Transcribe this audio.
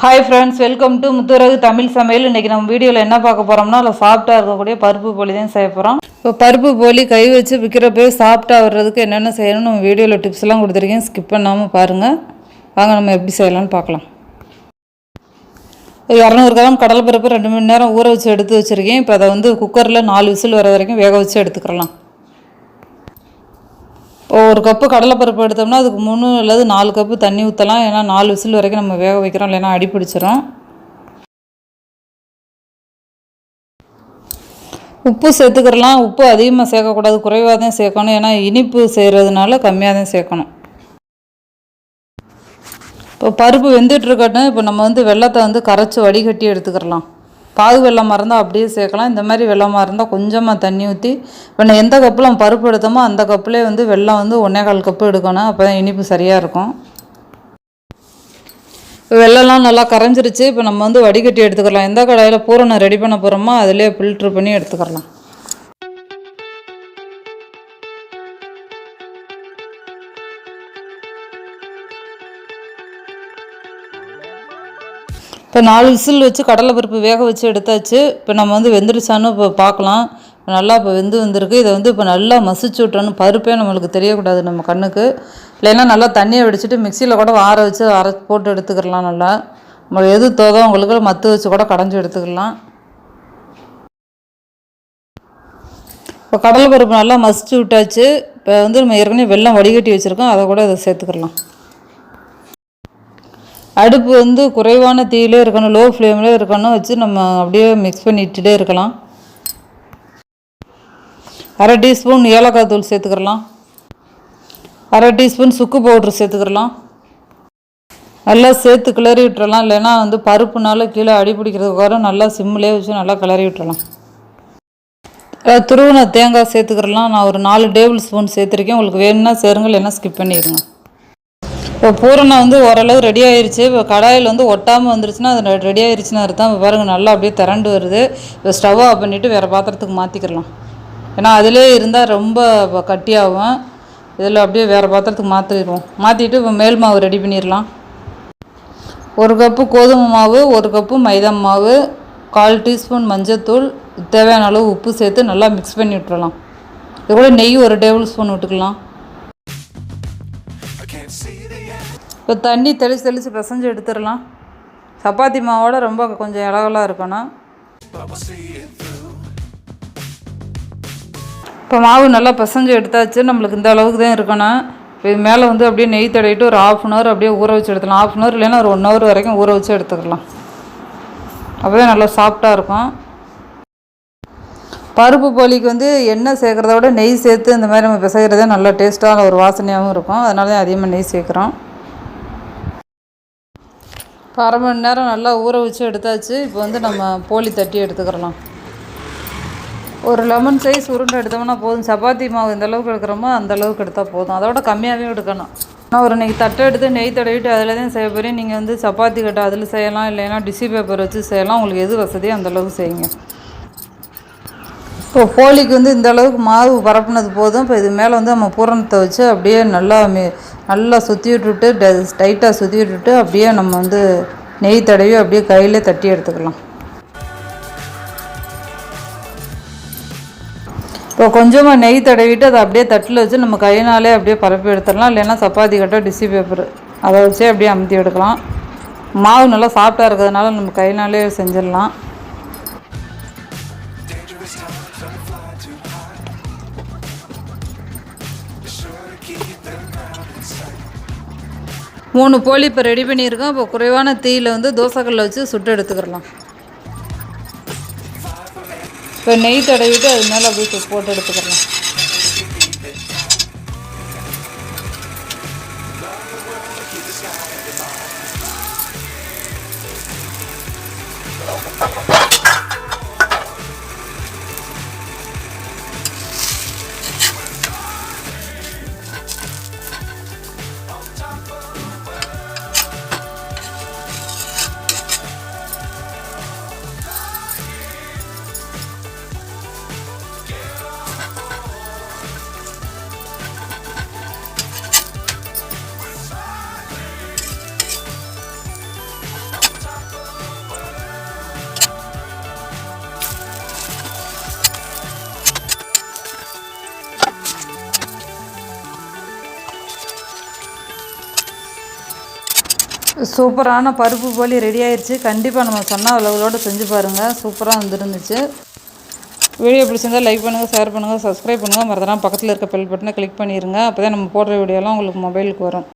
Hi friends welcome to Mutturagu Tamil சமையல். இன்றைக்கி நம்ம வீடியோவில் என்ன பார்க்க போகிறோம்னா அதில் சாப்பிட்டா இருக்கக்கூடிய பருப்பு போலி தான் செய்ய போகிறோம் இப்போ பருப்பு போலி கை வச்சு விற்கிறப்ப சாப்பிட்டா வர்றதுக்கு என்னென்ன செய்யணும்னு நம்ம வீடியோவில் டிப்ஸ்லாம் கொடுத்துருக்கேன். ஸ்கிப் பண்ணாமல் பாருங்கள் வாங்க நம்ம எப்படி செய்யலாம்னு பார்க்கலாம். ஒரு இரநூறு கிராம் கடலைப்பருப்பு ரெண்டு மணி நேரம் ஊற வச்சு எடுத்து வச்சுருக்கேன். இப்போ அதை வந்து குக்கரில் நாலு விசில் வர வரைக்கும் வேக வச்சு எடுத்துக்கலாம். ஒரு கப்பு கடலைப்பருப்பு எடுத்தோம்னா அதுக்கு மூணு அல்லது நாலு கப்பு தண்ணி ஊற்றலாம் ஏன்னா நாலு விசில் வரைக்கும் நம்ம வேக வைக்கிறோம் இல்லைன்னா அடி பிடிச்சிரும். உப்பு சேர்த்துக்கிறலாம். உப்பு அதிகமாக சேர்க்கக்கூடாது குறைவாக தான் சேர்க்கணும். ஏன்னா இனிப்பு செய்கிறதுனால கம்மியாக தான் சேர்க்கணும். இப்போ பருப்பு வெந்துட்டு இருக்கட்டும். இப்போ நம்ம வந்து வெள்ளத்தை வந்து கரைச்சி வடிகட்டி எடுத்துக்கிறலாம். பாகு வெள்ளமாக இருந்தால் அப்படியே சேர்க்கலாம். இந்த மாதிரி வெள்ளமாக இருந்தால் கொஞ்சமாக தண்ணி ஊற்றி இப்போ நான் எந்த கப்பில் நம்ம பருப்பு எடுத்தோமோ அந்த கப்புலேயே வந்து வெள்ளம் வந்து ஒன்றே கால் கப்பு எடுக்கணும். அப்போ தான் இனிப்பு சரியாக இருக்கும். இப்போ வெள்ளம்லாம் நல்லா கரைஞ்சிருச்சு. இப்போ நம்ம வந்து வடிகட்டி எடுத்துக்கலாம். எந்த கடாயில் பூரணம் ரெடி பண்ண போகிறோமோ அதிலே ஃபில்ட்ரு பண்ணி எடுத்துக்கலாம். இப்போ நாலு விசில் வச்சு கடலை பருப்பு வேக வச்சு எடுத்தாச்சு. இப்போ நம்ம வந்து வெந்துருச்சான்னு இப்போ பார்க்கலாம். இப்போ நல்லா இப்போ வெந்து வந்திருக்கு. இதை வந்து இப்போ நல்லா மசிச்சு விட்டோன்னு பருப்பே நம்மளுக்கு தெரியக்கூடாது நம்ம கண்ணுக்கு. இல்லைன்னா நல்லா தண்ணியை வடிச்சிட்டு மிக்சியில் கூட ஆற வச்சு அரை போட்டு எடுத்துக்கலாம் நல்லா. நம்ம எது தோதோ உங்களுக்கு மத்து வச்சு கூட கடைஞ்சி எடுத்துக்கலாம். இப்போ கடலை பருப்பு நல்லா மசிச்சு விட்டாச்சு. இப்போ வந்து நம்ம ஏற்கனவே வெள்ளம் வடிகட்டி வச்சுருக்கோம். அதை கூட இதை சேர்த்துக்கலாம். அடுப்பு வந்து குறைவான தீயிலே இருக்கணும் லோ ஃப்ளேமில் இருக்கணும் வச்சு நம்ம அப்படியே மிக்ஸ் பண்ணிட்டுட்டே இருக்கலாம். அரை டீஸ்பூன் ஏலக்காய் தூள் சேர்த்துக்கிறலாம். அரை டீஸ்பூன் சுக்கு பவுட்ரு சேர்த்துக்கிறலாம். நல்லா சேர்த்து கிளறி விட்டுறலாம். இல்லைன்னா வந்து பருப்புனால கீழே அடி பிடிக்கிறதுக்காக நல்லா சிம்மிலே வச்சு நல்லா கிளறி விட்டுறலாம். அஹ் துருவின தேங்காய் சேர்த்துக்கிறலாம். நான் ஒரு நாலு டேபிள் ஸ்பூன் சேர்த்துருக்கேன். உங்களுக்கு வேணும்னா சேருங்க இல்லைன்னா ஸ்கிப் பண்ணிடுங்க. இப்போ பூரணம் வந்து ஓரளவு ரெடி ஆயிடுச்சு இப்போ கடாயில் வந்து ஒட்டாமல் வந்துருச்சுன்னா அது ரெடி ஆயிடுச்சுன்னு அர்த்தம். இப்போ பாருங்கள் நல்லா அப்படியே திரண்டு வருது. இப்போ ஸ்டவ் ஆஃப் பண்ணிவிட்டு வேறு பாத்திரத்துக்கு மாற்றிக்கிறலாம் ஏன்னா அதிலே இருந்தால் ரொம்ப ப- கட்டியாகும். இதில் அப்படியே வேறு பாத்திரத்துக்கு மாற்றிடுவோம் மாற்றிட்டு இப்போ மேல் மாவு ரெடி பண்ணிடலாம். ஒரு கப்பு கோதுமை மாவு ஒரு கப்பு மைதா மாவு கால் டீஸ்பூன் மஞ்சத்தூள் தேவையான அளவு உப்பு சேர்த்து நல்லா மிக்ஸ் பண்ணி விட்டுறலாம். இது கூட நெய் ஒரு டேபிள் ஸ்பூன் விட்டுக்கலாம். இப்போ தண்ணி தெளித்து தெளித்து பிசைஞ்சு எடுத்துடலாம். சப்பாத்தி மாவோட ரொம்ப கொஞ்சம் இலகலாக இருக்கணும். இப்போ மாவு நல்லா பிசைஞ்சு எடுத்தாச்சு. நம்மளுக்கு இந்த அளவுக்கு தான் இருக்கணும். இப்போ இது மேலே வந்து அப்படியே நெய் தடவிட்டு ஒரு ஆஃப் அன் ஹவர் அப்படியே ஊற வச்சு எடுத்துக்கலாம் ஆஃப் அன் ஹவர் இல்லைன்னா ஒரு ஒன் ஹவர் வரைக்கும் ஊற வச்சு எடுத்துக்கலாம். அப்போ தான் நல்லா சாஃப்டாக இருக்கும். பருப்பு போலிக்கு வந்து எண்ணெய் சேர்க்குறத விட நெய் சேர்த்து இந்த மாதிரி நம்ம பிசைகிறதே நல்லா டேஸ்ட்டான ஒரு வாசனையாகவும் இருக்கும். அதனால தான் அதிகமாக நெய் சேர்க்குறோம். அரை மணி நேரம் நல்லா ஊற வச்சு எடுத்தாச்சு. இப்போ வந்து நம்ம போலி தட்டி எடுத்துக்கிறலாம். ஒரு லெமன் சைஸ் உருண்டை எடுத்தோம்னா போதும். சப்பாத்தி மாவு இந்தளவுக்கு எடுக்கிறோமோ அந்த அளவுக்கு எடுத்தால் போதும். அதோட கம்மியாகவே எடுக்கணும். நான் ஒரு இன்னைக்கு தட்டை எடுத்து நெய் தடவிட்டு அதில் தான் செய்ய போகிறேன் நீங்கள் வந்து சப்பாத்தி கட்டை அதில் செய்யலாம். இல்லைன்னா டிஷ்யூ பேப்பர் வச்சு செய்யலாம். உங்களுக்கு எது வசதியோ அந்த அளவுக்கு செய்யுங்க. இப்போ கோழிக்கு வந்து இந்த அளவுக்கு மாவு பரப்புனது போதும். இப்போ இது மேலே வந்து நம்ம பூரணத்தை வச்சு அப்படியே நல்லா நல்லா சுற்றி விட்டுட்டு டைட்டாக சுற்றி விட்டுட்டு அப்படியே நம்ம வந்து நெய் தடவி அப்படியே கையில் தட்டி எடுத்துக்கலாம். இப்போ கொஞ்சமாக நெய் தடவிட்டு அதை அப்படியே தட்டில் வச்சு நம்ம கையினாலே அப்படியே பரப்பி எடுத்துடலாம். இல்லைன்னா சப்பாத்தி கட்ட டிஷ்யூ பேப்பர் அதை வச்சே அப்படியே அமுத்தி எடுக்கலாம். மாவு நல்லா சாஃப்டாக இருக்கிறதுனால நம்ம கையினாலே செஞ்சிடலாம். மூணு போலி இப்போ ரெடி பண்ணியிருக்கோம் இப்போ குறைவான தீயில் வந்து தோசைக்கல்லில் வச்சு சுட்டு எடுத்துக்கிறலாம் இப்போ நெய் தடவிட்டு அது மேலே அப்படியே போட்டு எடுத்துக்கிறலாம் சூப்பரான பருப்பு போலி ரெடி ஆயிடுச்சு கண்டிப்பாக நம்ம சொன்ன அளவுகளோடு செஞ்சு பாருங்கள் சூப்பராக வந்துருந்துச்சு. வீடியோ பிடிச்சிருந்தால் லைக் பண்ணுங்கள் ஷேர் பண்ணுங்கள் சப்ஸ்கிரைப் பண்ணுங்கள் மறந்துடாமல் பக்கத்தில் இருக்க பெல் பட்டனை கிளிக் பண்ணிடுங்க அப்போ தான் நம்ம போடுற வீடியோலாம் உங்களுக்கு மொபைலுக்கு வரும்.